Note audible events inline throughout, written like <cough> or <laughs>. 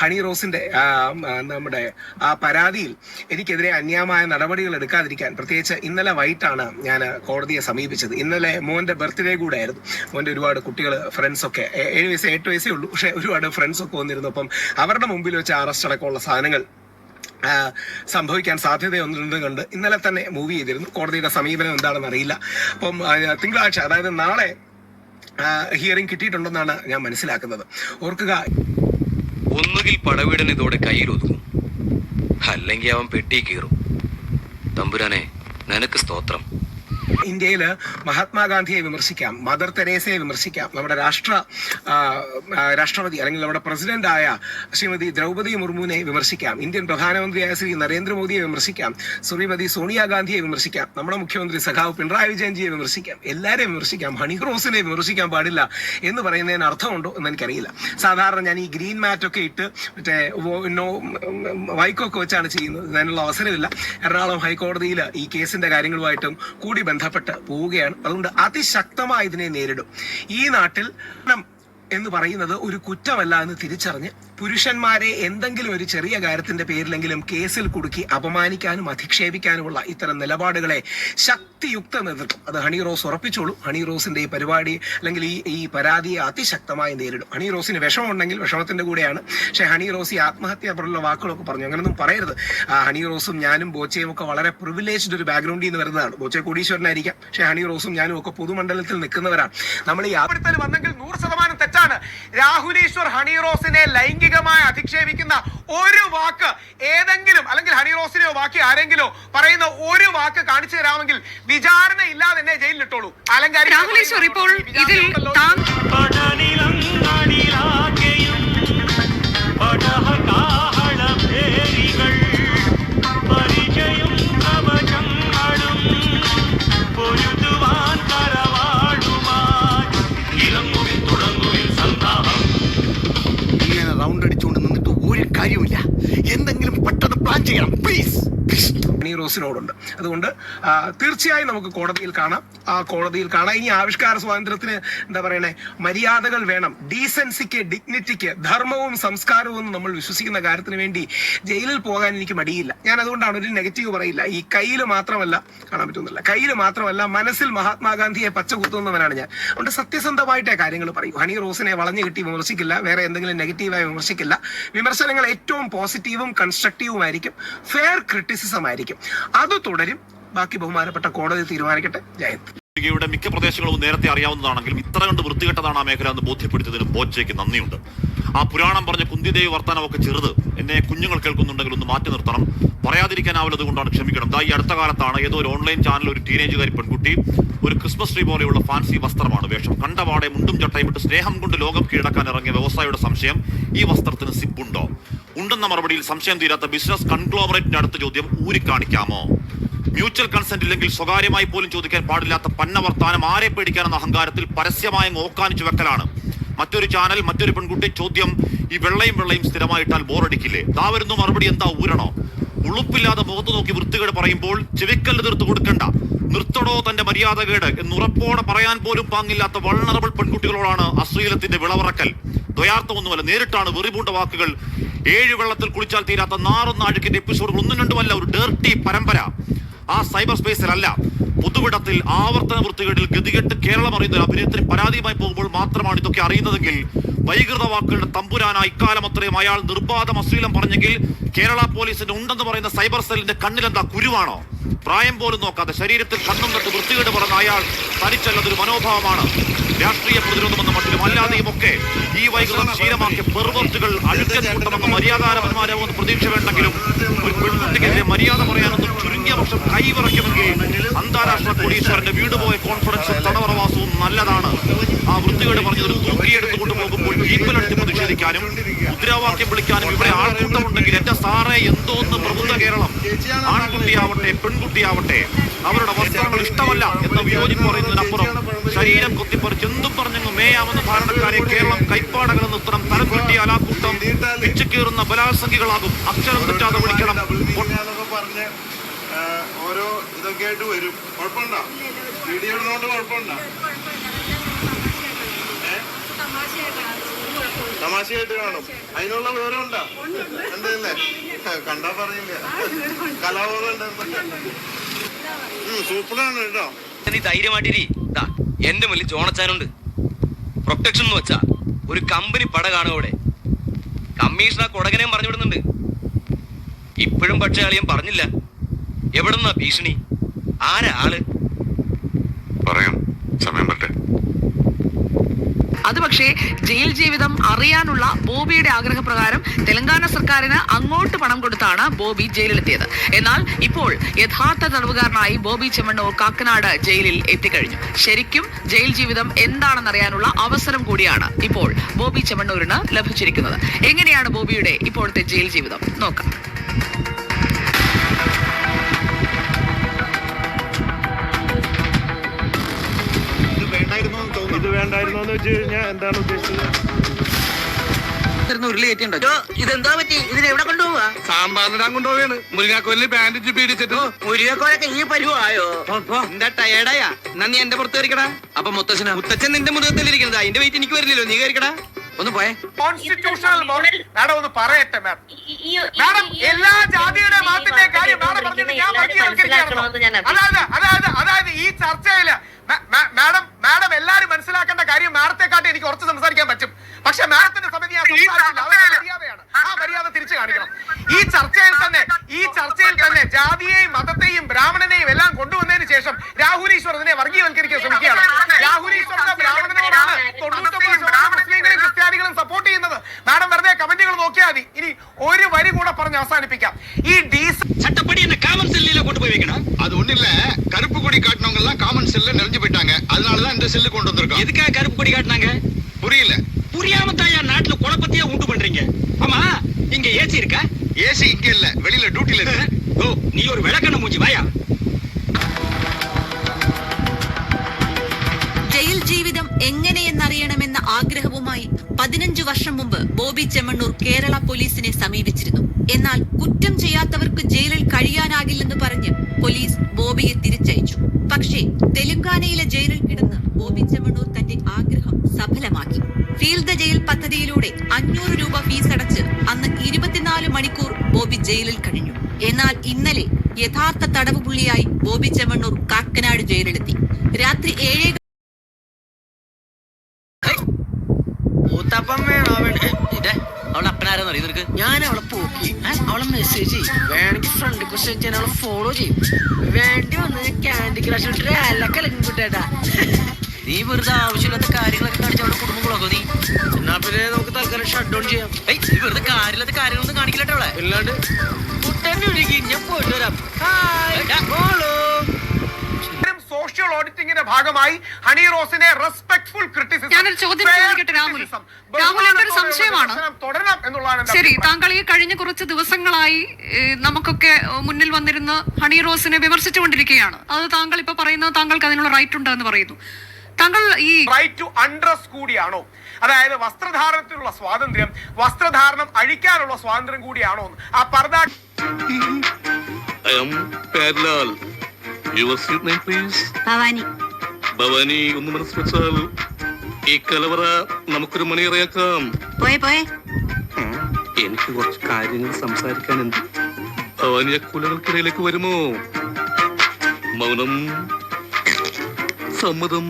Honey റോസിന്റെ നമ്മുടെ ആ പരാതിയിൽ എനിക്കെതിരെ അന്യായമായ നടപടികൾ എടുക്കാതിരിക്കാൻ പ്രത്യേകിച്ച് ഇന്നലെ വൈകിട്ടാണ് ഞാൻ കോടതിയെ സമീപിച്ചത്. ഇന്നലെ മോന്റെ ബർത്ത്ഡേ കൂടെ ആയിരുന്നു മോന്റെ ഒരുപാട് കുട്ടികൾ ഫ്രണ്ട്സ് ഒക്കെ. ഏഴ് വയസ്സ് എട്ട് വയസ്സേ ഉള്ളൂ. പക്ഷെ ഒരുപാട് ഫ്രണ്ട്സ് ഒക്കെ വന്നിരുന്നു അപ്പം അവരുടെ മുമ്പിൽ വെച്ച് അറസ്റ്റ് അടക്കമുള്ള സാധനങ്ങൾ സംഭവിക്കാൻ സാധ്യതയൊന്നുണ്ട് കണ്ട് ഇന്നലെ തന്നെ മൂവ് ചെയ്തിരുന്നു. കോടതിയുടെ സമീപനം എന്താണെന്ന് അറിയില്ല. അപ്പം തിങ്കളാഴ്ച അതായത് നാളെ ഹിയറിംഗ് കിട്ടിയിട്ടുണ്ടെന്നാണ് ഞാൻ മനസ്സിലാക്കുന്നത്. ഓർക്കുക ഒന്നുകിൽ പടവീടൻ ഇതോടെ കയ്യിലൊതുങ്ങും. അല്ലെങ്കിൽ അവൻ പെട്ടി കീറും തമ്പുരാനെ നിനക്ക് സ്തോത്രം. ഇന്ത്യയിൽ മഹാത്മാഗാന്ധിയെ വിമർശിക്കാം മദർ തെരേസയെ വിമർശിക്കാം. നമ്മുടെ രാഷ്ട്ര രാഷ്ട്രപതി അല്ലെങ്കിൽ നമ്മുടെ പ്രസിഡന്റായ ശ്രീമതി ദ്രൗപദി മുർമുവിനെ വിമർശിക്കാം. ഇന്ത്യൻ പ്രധാനമന്ത്രിയായ ശ്രീ നരേന്ദ്രമോദിയെ വിമർശിക്കാം. ശ്രീമതി സോണിയാഗാന്ധിയെ വിമർശിക്കാം. നമ്മുടെ മുഖ്യമന്ത്രി സഖാവ് പിണറായി വിജയൻജിയെ വിമർശിക്കാം. എല്ലാവരെയും വിമർശിക്കാം. ഹണി ക്രോസിനെ വിമർശിക്കാൻ പാടില്ല എന്ന് പറയുന്നതിന് അർത്ഥമുണ്ടോ എന്ന് എനിക്കറിയില്ല. സാധാരണ ഞാൻ ഈ ഗ്രീൻ മാറ്റ് ഒക്കെ ഇട്ട് മറ്റേ നോ വൈക്കൊക്കെ വെച്ചാണ് ചെയ്യുന്നത്. അതിനുള്ള അവസരമില്ല. എറണാകുളം ഹൈക്കോടതിയിൽ ഈ കേസിന്റെ കാര്യങ്ങളുമായിട്ടും കൂടി ബന്ധപ്പെട്ട് പോവുകയാണ്. അതുകൊണ്ട് അതിശക്തമായി ഇതിനെ നേരിടും. ഈ നാട്ടിൽ എന്ന് പറയുന്നത് ഒരു കുറ്റമല്ല എന്ന് തിരിച്ചറിഞ്ഞ് പുരുഷന്മാരെ എന്തെങ്കിലും ഒരു ചെറിയ കാര്യത്തിന്റെ പേരിലെങ്കിലും കേസിൽ കുടുക്കി അപമാനിക്കാനും അധിക്ഷേപിക്കാനുമുള്ള ഇത്തരം നിലപാടുകളെ ശക്തിയുക്തം എതിർക്കും അത് ഹണി റോസ് ഉറപ്പിച്ചോളൂ. ഹണി റോസിന്റെ ഈ പരിപാടി അല്ലെങ്കിൽ ഈ ഈ പരാതിയെ അതിശക്തമായി നേരിടും. ഹണി റോസിന് വിഷമമുണ്ടെങ്കിൽ വിഷമത്തിന്റെ കൂടെയാണ്. പക്ഷേ ഹണി റോസ് ഈ ആത്മഹത്യ പോലുള്ള വാക്കുകളൊക്കെ പറഞ്ഞു. അങ്ങനൊന്നും പറയരുത്. ഹണി റോസും ഞാനും ബോച്ചയും ഒക്കെ വളരെ പ്രിവിലേജ്ഡ് ഒരു ബാക്ക്ഗ്രൗണ്ടിൽ നിന്ന് വരുന്നതാണ്. ബോച്ചെ കോടീശ്വരനായിരിക്കാം. പക്ഷേ ഹണി റോസും ഞാനും ഒക്കെ പൊതുമണ്ഡലത്തിൽ നിൽക്കുന്നവരാണ്. നമ്മൾ ഈ ആപ്പെടുത്തൽ വന്നെങ്കിൽ നൂറ് ശതമാനം തെറ്റാണ്. രാഹുലേശ്വർ ഹണി റോസിനെ ലൈംഗികമായി അധിക്ഷേപിക്കുന്ന ഒരു വാക്ക് ഏതെങ്കിലും അല്ലെങ്കിൽ ഹണി റോസിനെയോ ബാക്കി ആരെങ്കിലോ പറയുന്ന ഒരു വാക്ക് കാണിച്ചു തരാമെങ്കിൽ വിചാരണ ഇല്ലാതെ എന്നെ ജയിലിലിട്ടോളൂ അലങ്കാരി ഇപ്പോൾ ഇതിൽ ഹണി റോസിനോടുണ്ട് അതുകൊണ്ട് തീർച്ചയായും നമുക്ക് കോടതിയിൽ കാണാം. ആ കോടതിയിൽ കാണാം. ഇനി ആവിഷ്കാര സ്വാതന്ത്ര്യത്തിന് എന്താ പറയണേ? മര്യാദകൾ വേണം. ഡീസൻസിക്ക് ഡിഗ്നിറ്റിക്ക് ധർമ്മവും സംസ്കാരവും നമ്മൾ വിശ്വസിക്കുന്ന കാര്യത്തിന് വേണ്ടി ജയിലിൽ പോകാൻ എനിക്ക് മടിയില്ല. ഞാൻ അതുകൊണ്ടാണ് ഒരു നെഗറ്റീവ് പറയില്ല. ഈ കയ്യിൽ മാത്രമല്ല കാണാൻ പറ്റുന്നില്ല. കയ്യിൽ മാത്രമല്ല മനസ്സിൽ മഹാത്മാഗാന്ധിയെ പച്ച കുത്തുന്നവനാണ് ഞാൻ. അതുകൊണ്ട് സത്യസന്ധമായിട്ടേ കാര്യങ്ങൾ പറയൂ. ഹണി റോസിനെ വളഞ്ഞു കിട്ടി വിമർശിക്കില്ല. വേറെ എന്തെങ്കിലും നെഗറ്റീവായി വിമർശിക്കില്ല. വിമർശനങ്ങൾ ഏറ്റവും പോസിറ്റീവും കൺസ്ട്രക്റ്റീവും ആയിരിക്കും. ഫെയർ ക്രിറ്റിസിസം ആയിരിക്കും. അത് തുടരും. ബാക്കി ബഹുമാനപ്പെട്ട കോടതി തീരുമാനിക്കട്ടെ. ജയത്ത് യുടെ മിക്ക പ്രദേശങ്ങളും നേരത്തെ അറിയാവുന്നതാണെങ്കിലും ഇത്ര കണ്ട് വൃത്തികെട്ടതാണ് ആ മേഖല എന്ന് ബോധ്യപ്പെടുത്തിയതിന് ബോച്ചയ്ക്ക് നന്ദിയുണ്ട്. ആ പുരാണം പറഞ്ഞ കുന്തിദേവി വർത്തനമൊക്കെ ചെറുത് എന്നെ കുഞ്ഞുങ്ങൾ കേൾക്കുന്നുണ്ടെങ്കിൽ ഒന്ന് മാറ്റി നിർത്തണം. പറയാതിരിക്കാനാവില്ലത് കൊണ്ടാണ് ക്ഷമിക്കണം. ഈ അടുത്ത കാലത്താണ് ഏതോ ഒരു ഓൺലൈൻ ചാനൽ ഒരു ടീനേജുകാരി പെൺകുട്ടി ഒരു ക്രിസ്മസ് ട്രീ പോലെയുള്ള ഫാൻസി വസ്ത്രമാണ് വേഷം. കണ്ടപാടെ മുണ്ടും ചട്ടയും ഇട്ട് സ്നേഹം കൊണ്ട് ലോകം കീഴടക്കാൻ ഇറങ്ങിയ വ്യവസായിയുടെ സംശയം ഈ വസ്ത്രത്തിന് സിപ്പുണ്ടോ? ഉണ്ടെന്ന മറുപടിയിൽ സംശയം തീരാത്ത ബിസിനസ് കൺഗ്ലോമറേറ്റിന്റെ അടുത്ത ചോദ്യം ഊരിക്കാണിക്കാമോ? മ്യൂച്വൽ കൺസെന്റ് ഇല്ലെങ്കിൽ സ്വകാര്യമായി പോലും ചോദിക്കാൻ പാടില്ലാത്ത പന്ന വർത്താനം ആരെ പേടിക്കാനെന്ന അഹങ്കാരത്തിൽ പരസ്യമായി ഓക്കാനിച്ചു വെക്കലാണ് മറ്റൊരു ചാനൽ മറ്റൊരു പെൺകുട്ടി ചോദ്യം ഈ വെള്ളയും വെള്ളയും സ്ഥിരമായിട്ടാൽ ബോറടിക്കില്ലേ? ദാ വരുന്നു മറുപടി എന്താ ഊരണോ? ഉളുപ്പില്ലാതെ മുഖത്ത് നോക്കി വൃത്തികേട് പറയുമ്പോൾ ചെവിക്കല്ല് തീർത്ത് കൊടുക്കണ്ട. നിർത്തടോ തന്റെ മര്യാദകേട് എന്നുറപ്പോടെ പറയാൻ പോലും പാങ്ങില്ലാത്ത വൾണറബിൾ പെൺകുട്ടികളോടാണ് അശ്ലീലത്തിന്റെ വിളവറക്കൽ. ദ്വയാർത്ഥമൊന്നുമല്ല നേരിട്ടാണ് വെറിപൂണ്ട വാക്കുകൾ. ഏഴ് വെള്ളത്തിൽ കുളിച്ചാൽ തീരാത്ത നാറുന്ന അഴുക്കിന്റെ എപ്പിസോഡുകൾ ഒന്നും രണ്ടുമല്ല ഒരു ഡേർട്ടി പരമ്പര. ആ സൈബർ സ്പേസിലല്ല. പൊതുവിടത്തിൽ ആവർത്തന വൃത്തികേടിൽ ഗതികെട്ട് കേരളം അറിയുന്ന അഭിനയത്തിന് പരാതിയുമായി പോകുമ്പോൾ മാത്രമാണ് ഇതൊക്കെ അറിയുന്നതെങ്കിൽ വൈകൃത വാക്കുകളുടെ തമ്പുരാന ഇക്കാലം അത്രയും അയാൾ നിർബാധം അശ്ലീലം പറഞ്ഞെങ്കിൽ കേരള പോലീസിന്റെ ഉണ്ടെന്ന് പറയുന്ന സൈബർ സെല്ലിന്റെ കണ്ണിലെന്താ കുരുവാണോ? പ്രായം പോലും നോക്കാതെ ശരീരത്തിൽ കണ്ണും നട്ട് വൃത്തികേട് പറഞ്ഞ അയാൾ തനിച്ചല്ലതൊരു മനോഭാവമാണ്. രാഷ്ട്രീയ പ്രതിരോധമെന്ന മട്ടിലും അല്ലാതെയും ഒക്കെ ഈ വൈകൃതം ശീലമാക്കിയ പെർവർട്ടുകൾ അഴുക്കൻ കൂട്ടമെന്ന മര്യാദാരവന്മാരാവുന്ന പ്രതീക്ഷ വേണ്ടെങ്കിലും ഒരു പെൺകുട്ടിക്കെതിരെ മര്യാദ പറയാനൊന്നും ചുരുങ്ങിയ പക്ഷം കൈവിറയ്ക്കുമെങ്കിൽ അന്താരാഷ്ട്ര കോടീശ്വരന്റെ വീട് പോയ കോൺഫിഡൻസും തടവറവാസവും നല്ലതാണ്. ആ വൃത്തികേട് പറഞ്ഞത് തൂക്കിയെടുത്തുകൊണ്ട് കൊണ്ടുപോകുമ്പോൾ ജീപ്പിലെടുത്ത് പ്രതിഷേധിക്കാനും മുദ്രാവാക്യം വിളിക്കാനും ഇവിടെ ആൾക്കൂട്ടമുണ്ടെങ്കിൽ എന്റെ സാറേ എന്തോന്ന് പ്രബുദ്ധ കേരളം. ആൺകുട്ടിയാവട്ടെ പെൺകുട്ടിയാവട്ടെ അവരുടെ വസ്ത്രങ്ങൾ ഇഷ്ടമല്ല എന്ന വിയോജിപ്പ് പറയുന്നതിനപ്പുറം ശരീരം കൊത്തിപ്പറിച്ച് എന്തും പറഞ്ഞങ്ങ് മേയാവുന്ന ധാരണക്കാരെ കേരളം കൈപ്പാടകൾ നിർത്തണം തരം കിട്ടിയ അലാക്കൂട്ടം കൂട്ടം പിച്ചുകീറുന്ന ബലാത്സംഖികളാകും അക്ഷരം തെറ്റാതെ വിളിക്കണം. ഓരോ ഇതൊക്കെ ആയിട്ട് വരും. കുഴപ്പമുണ്ടോ? വീഡിയോ ഇടുന്നോണ്ട് കുഴപ്പമുണ്ടോ? തമാശയായിട്ട് കാണും. അതിനുള്ള വിവരം ഉണ്ടാ ഉണ്ടല്ലേ? കണ്ടാ പറഞ്ഞില്ല. കലാബോധം സൂപ്പറാണ് കേട്ടോ. നീ ധൈര്യമായിട്ടിരി. എന്റെ മുന്നിൽ ജോണച്ചാനുണ്ട്. പ്രൊട്ടക്ഷൻ എന്ന് വെച്ചാ ഒരു കമ്പനി പട കാണും അവിടെ. കമ്മീഷണർ കൊടകനെയും പറഞ്ഞു വിടുന്നുണ്ട് ഇപ്പോഴും പക്ഷേ അളിയൻ പറഞ്ഞില്ല. എവിടുന്നാ ഭീഷണി? ആരാ ആൾ? പറയാം. സമയം പറ്റേ. അത് പക്ഷേ ജയിൽ ജീവിതം അറിയാനുള്ള ബോബിയുടെ ആഗ്രഹപ്രകാരം തെലങ്കാന സർക്കാരിന് അങ്ങോട്ട് പണം കൊടുത്താണ് ബോബി ജയിലിലെത്തിയത്. എന്നാൽ ഇപ്പോൾ യഥാർത്ഥ തടവുകാരനായി ബോബി ചെമ്മണ്ണൂർ കാക്കനാട് ജയിലിൽ എത്തിക്കഴിഞ്ഞു. ശരിക്കും ജയിൽ ജീവിതം എന്താണെന്നറിയാനുള്ള അവസരം കൂടിയാണ് ഇപ്പോൾ ബോബി ചെമ്മണ്ണൂരിന് ലഭിച്ചിരിക്കുന്നത്. എങ്ങനെയാണ് ബോബിയുടെ ഇപ്പോഴത്തെ ജയിൽ ജീവിതം? നോക്കാം. വേണ്ടായിരുന്നു തോന്നുന്നു. ഇത് വേണ്ടായിരുന്നു എന്ന് വെച്ച് കഴിഞ്ഞാൽ എന്താണ് ഉദ്ദേശിച്ചത്? ഇതെന്താ പറ്റി? ഇതിനെ എവിടെ കൊണ്ടുപോവാ സാമ്പാറിനിടാൻ കൊണ്ടുപോവാണ് മുരിങ്ങാക്കോലിന് ബാൻഡേജ് പീഡിച്ചിട്ട് മുരുകക്കോലൊക്കെ ഈ പരുവായോ? എന്താ ടയർഡായാ? എന്നാ നീ എന്റെ പുറത്ത് കയറിക്കടാ. അപ്പൊ മുത്തച്ഛനാ? മുത്തച്ഛൻ നിന്റെ മുതത്തിലിരിക്കുന്നത് അതിന്റെ വെയിറ്റ് എനിക്ക് വരില്ലല്ലോ. നീ കയറിക്കടാ. ഒന്ന് പോയേ. കോൺസ്റ്റിറ്റ്യൂഷണൽ മാഡം ഒന്ന് പറയട്ടെ മാഡം. മാഡം എല്ലാ ജാതിയുടെ മതത്തിന്റെ കാര്യം മാഡം പറഞ്ഞിട്ട് ഞാൻ? അതായത് അതായത് അതായത് ഈ ചർച്ചയിൽ മാഡം മാഡം എല്ലാരും മനസ്സിലാക്കേണ്ട കാര്യം മാഡത്തെ കാട്ടി എനിക്ക് കുറച്ച് സംസാരിക്കാൻ പറ്റും പക്ഷെ മാഡത്തിന്റെ സമയത്ത് ഞാൻ സംസാരിച്ചില്ല അതൊക്കെ മര്യാദയാണ് ആ മര്യാദ തിരിച്ചു കാണിക്കണം ഈ ചർച്ചയിൽ തന്നെ ഈ ചർച്ചയിൽ തന്നെ ജാതിയെയും മതത്തെയും ബ്രാഹ്മണനെയും എല്ലാം കൊണ്ടുവന്നതിന് ശേഷം രാഹുൽ ഈശ്വർ ഇതിനെ വർഗീയവൽക്കരിക്കാൻ ശ്രമിക്കുകയാണ് രാഹുൽ ഈശ്വറിന്റെ ബ്രാഹ്മണനോടാണ് തൊണ്ണൂറ്റൊമ്പത് ശതമാനം മുസ്ലിങ്ങളും ക്രിസ്ത്യാനികളും സപ്പോർട്ട് ചെയ്യുന്നത് മാഡം വെറുതെ കമന്റുകൾ നോക്കിയാൽ മതി ഇനി ഒരു വരി കൂടെ പറഞ്ഞ് അവസാനിപ്പിക്കാം ഈ ഡീസൽ சட்டப்படி என்ன காமன் செல்லில கொண்டு போய் வைக்கணும் அது ஒண்ணு இல்ல கருப்பு கொடி காட்டினவங்க எல்லாம் காமன் செல்ல நிறைஞ்சு போயிட்டாங்க அதனாலதான் இந்த செல்லு கொண்டு வந்திருக்கோம் எதுக்காக கருப்பு கொடி காட்டினாங்க புரியல புரியாம தாயா நாட்டுல குழப்பத்தையே உண்டு பண்றீங்க ஆமா இங்க ஏசி இருக்கா ஏசி இங்க இல்ல வெளியில டியூட்டில இருக்கு <laughs> ஓ நீ ஒரு விளக்கண்ண மூஞ்சி வாயா ജയിൽ ജീവിതം എങ്ങനെയെന്നറിയണമെന്ന ആഗ്രഹവുമായി പതിനഞ്ചു വർഷം മുമ്പ് ബോബി ചെമ്മണ്ണൂർ കേരള പോലീസിനെ സമീപിച്ചിരുന്നു എന്നാൽ കുറ്റം ചെയ്യാത്തവർക്ക് ജയിലിൽ കഴിയാനാകില്ലെന്ന് പറഞ്ഞ് പോലീസ് ബോബിയെ തിരിച്ചയച്ചു പക്ഷേ തെലുങ്കാനയിലെ ജയിലിൽ കിടന്ന് ബോബി ചെമ്മണ്ണൂർ തന്റെ ആഗ്രഹം സഫലമാക്കി. ഫീൽഡ് ദ ജയിൽ പദ്ധതിയിലൂടെ അഞ്ഞൂറ് രൂപ ഫീസ് അടച്ച് അന്ന് ഇരുപത്തിനാല് മണിക്കൂർ ബോബി ജയിലിൽ കഴിഞ്ഞു. എന്നാൽ ഇന്നലെ യഥാർത്ഥ തടവുപുള്ളിയായി ബോബി ചെമ്മണ്ണൂർ കാക്കനാട് ജയിലിലെത്തി. രാത്രി ഏഴേ മൂത്തപ്പം വേണോ അവളെ അപ്പനാരെന്ന് അറിയും നിനക്ക്? ഞാൻ അവളെ മെസ്സേജ് ചെയ്യും. വേണമെങ്കിൽ ഫ്രണ്ട് റിക്വസ്റ്റ് ചെയ്യാൻ അവളെ ഫോളോ ചെയ്യും. വേണ്ടി വന്ന് ക്യാൻഡി ക്രഷ് ഇട്ട് അലക്കലക്കും കിട്ടേട്ടാ നീ വെറുതെ ആവശ്യമില്ലാത്ത കാര്യങ്ങളൊക്കെ കാണിച്ച് അവളുടെ കുടുംബം കുളക്കോ നീ? എന്നാ പിന്നെ നമുക്ക് തൽക്കാലം ഷട്ട് ഡൗൺ ചെയ്യാം. ഏയ് നീ വെറുതെ കാര്യമില്ലാത്ത കാര്യങ്ങളൊന്നും കാണിക്കില്ലട്ടോ അവളെ. ഇല്ലാണ്ട്? കുട്ടന്റെ ഒഴുകി ഞാൻ പോയിട്ട് വരാം. ഹോളോ സോഷ്യൽ ഓഡിറ്റിംഗിന്റെ ഭാഗമായി ഹണി റോസിനെ റെസ്പെക്ട്ഫുൾ സംശയമാണ്. തുടരണം എന്നുള്ളതാണ് ശരി. താങ്കൾ ഈ കഴിഞ്ഞ കുറച്ച് ദിവസങ്ങളായി നമുക്കൊക്കെ മുന്നിൽ വന്നിരുന്ന ഹണി റോസിനെ വിമർശിച്ചുകൊണ്ടിരിക്കുകയാണ്. അത് താങ്കൾ ഇപ്പൊ പറയുന്നത് താങ്കൾക്ക് അതിനുള്ള റൈറ്റ് ഉണ്ടെന്ന് പറയുന്നു. താങ്കൾ ഈ റൈറ്റ് ടു അൺഡ്രസ് കൂടിയാണോ? അതായത് വസ്ത്രധാരണത്തിനുള്ള സ്വാതന്ത്ര്യം വസ്ത്രധാരണം അഴിക്കാനുള്ള സ്വാതന്ത്ര്യം കൂടിയാണോ ആ പർദ ഐ എം പാരലാൽ your seat name please Bhavani Bhavani ഒന്ന് മനസ്സ് വെച്ചാൽ ഈ കലവറ നമുക്കൊരു മണിയറയാക്കാം. പോയെ പോയെ. എനിക്ക് കുറച്ച് കാര്യങ്ങൾ സംസാരിക്കാനുണ്ട്. ഭവാനി ആ കുലകൾക്കിടയിലേക്ക് വരുമോ? മൗനം സമ്മതം.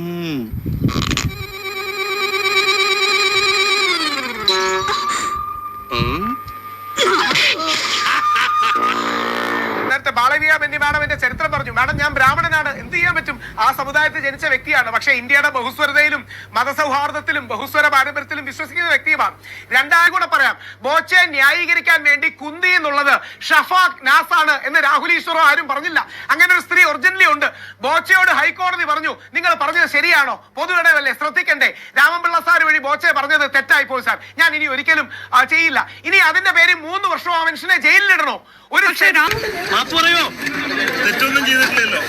ബാലവിയ ബെന്നി മാഡം എന്റെ ചരിത്രം പറഞ്ഞു. മാഡം ഞാൻ ബ്രാഹ്മണനാണ്. എന്ത് ചെയ്യാൻ പറ്റും? ആ സമുദായത്തിൽ ജനിച്ച വ്യക്തിയാണ്. പക്ഷെ ഇന്ത്യയുടെ ബഹുസ്വരതയിലും മതസൗഹാർദ്ദത്തിലും ബഹുസ്വര പാരമ്പര്യത്തിലും വിശ്വസിക്കുന്ന വ്യക്തിയുമാണ്. രണ്ടാം കൂടെ പറയാം. ബോച്ചെ ന്യായീകരിക്കാൻ വേണ്ടി കുന്തി എന്നുള്ളത് ഷഫാഖ് നാസാണ് എന്ന് രാഹുൽ ഈശ്വറോ ആരും പറഞ്ഞില്ല. അങ്ങനെ ഒരു സ്ത്രീ ഒറിജിനലി ഉണ്ട്. ബോച്ചയോട് ഹൈക്കോടതി പറഞ്ഞു നിങ്ങൾ പറഞ്ഞത് ശരിയാണോ? പൊതുവിടവല്ലേ ശ്രദ്ധിക്കണ്ടേ? രാമപിള്ള സാർ വഴി ബോച്ചെ പറഞ്ഞത് തെറ്റായി പോയി സാർ. ഞാൻ ഇനി ഒരിക്കലും ചെയ്യില്ല. ഇനി അതിന്റെ പേര് മൂന്ന് വർഷം ആ മനുഷ്യനെ ജയിലിലിടണോ? ഒരു പക്ഷേ രാഹുൽ തെറ്റൊന്നും ചെയ്തിട്ടില്ലല്ലോ.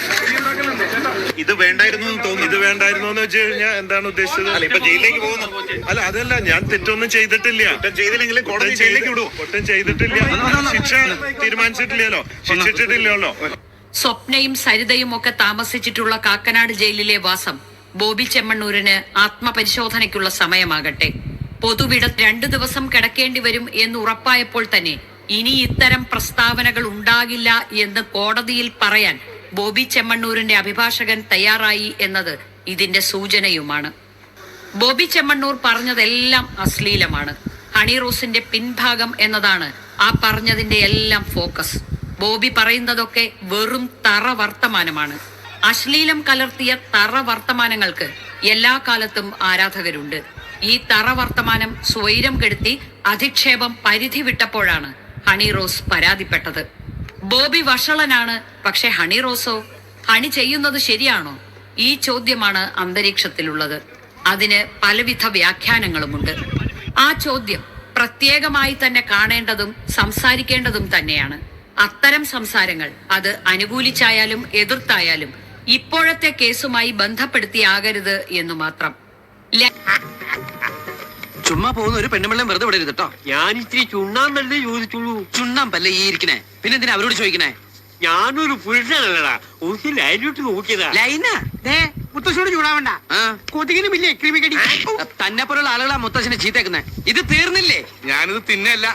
ഇത് വേണ്ടായിരുന്നു എന്ന് തോന്നുന്നു. ഇത് വേണ്ടായിരുന്നു എന്ന് വെച്ച് കഴിഞ്ഞാൽ എന്താണ് ഉദ്ദേശിച്ചത്? അല്ല ഇപ്പൊ ജയിലിലേക്ക് പോകുന്നു. അല്ല അതല്ല ഞാൻ തെറ്റൊന്നും ചെയ്തിട്ടില്ല. ചെയ്തില്ലെങ്കിൽ കോടതി ജയിലേക്ക് വിടും ഒട്ടും ചെയ്തിട്ടില്ല. ശിക്ഷ തീരുമാനിച്ചിട്ടില്ലല്ലോ. ശിക്ഷിച്ചിട്ടില്ലല്ലോ. സ്വപ്നയും സരിതയും ഒക്കെ താമസിച്ചിട്ടുള്ള കാക്കനാട് ജയിലിലെ വാസം ബോബി ചെമ്മണ്ണൂരിന് ആത്മപരിശോധനയ്ക്കുള്ള സമയമാകട്ടെ. പൊതുവിട രണ്ടു ദിവസം കിടക്കേണ്ടി വരും എന്ന് ഉറപ്പായപ്പോൾ തന്നെ ഇനി ഇത്തരം പ്രസ്താവനകൾ ഉണ്ടാകില്ല എന്ന് കോടതിയിൽ പറയാൻ ബോബി ചെമ്മണ്ണൂരിന്റെ അഭിഭാഷകൻ തയ്യാറായി എന്നത് ഇതിന്റെ സൂചനയുമാണ്. ബോബി ചെമ്മണ്ണൂർ പറഞ്ഞതെല്ലാം അശ്ലീലമാണ്. ഹണി റോസിന്റെ പിൻഭാഗം എന്നതാണ് ആ പറഞ്ഞതിന്റെ എല്ലാം ഫോക്കസ്. ബോബി പറയുന്നതൊക്കെ വെറും തറ വർത്തമാനമാണ്. അശ്ലീലം കലർത്തിയ തറ വർത്തമാനങ്ങൾക്ക് എല്ലാ കാലത്തും ആരാധകരുണ്ട്. ഈ തറ വർത്തമാനം സ്വൈരം കെടുത്തി അധിക്ഷേപം പരിധി വിട്ടപ്പോഴാണ് ഹണി റോസ് പരാതിപ്പെട്ടത്. ബോബി വഷളനാണ് പക്ഷെ ഹണി റോസോ ഹണി ചെയ്യുന്നത് ശരിയാണോ? ഈ ചോദ്യമാണ് അന്തരീക്ഷത്തിലുള്ളത്. അതിന് പലവിധ വ്യാഖ്യാനങ്ങളുമുണ്ട്. ആ ചോദ്യം പ്രത്യേകമായി തന്നെ കാണേണ്ടതും സംസാരിക്കേണ്ടതും തന്നെയാണ്. അത്തരം സംസാരങ്ങൾ അത് അനുകൂലിച്ചായാലും എതിർത്തായാലും ഇപ്പോഴത്തെ കേസുമായി ബന്ധപ്പെടുത്തിയാകരുത് എന്ന് മാത്രം. ചുമ്മാ പോകുന്ന ഒരു പെണ്ണുമെള്ളം വെറുതെ വിടരുത് കേട്ടോ ഞാൻ ഇത്തിരി ചുണ്ണാമ്പല്ലേ ചോദിച്ചുള്ളൂ. ചുണ്ണാമ്പല്ലേ ഈ ഇരിക്കണേ? പിന്നെ എന്തിനാ അവരോട് ചോദിക്കണേ? ഞാനൊരു പുരുഷനല്ലടാ. ഒരു ലൈനിട്ട് നോക്കിയതാ. ലൈന? മുത്തശ്ശനോട് ചൂടാവണ്ട ആ. കൊതുകിനും ഇല്ലേ ക്രിമിക്കടി തന്നെ പോലുള്ള ആളുകളാ മുത്തശ്ശനെ ചീത്തേക്കുന്നേ. ഇത് തീർന്നില്ലേ? ഞാനിത് തിന്നല്ല.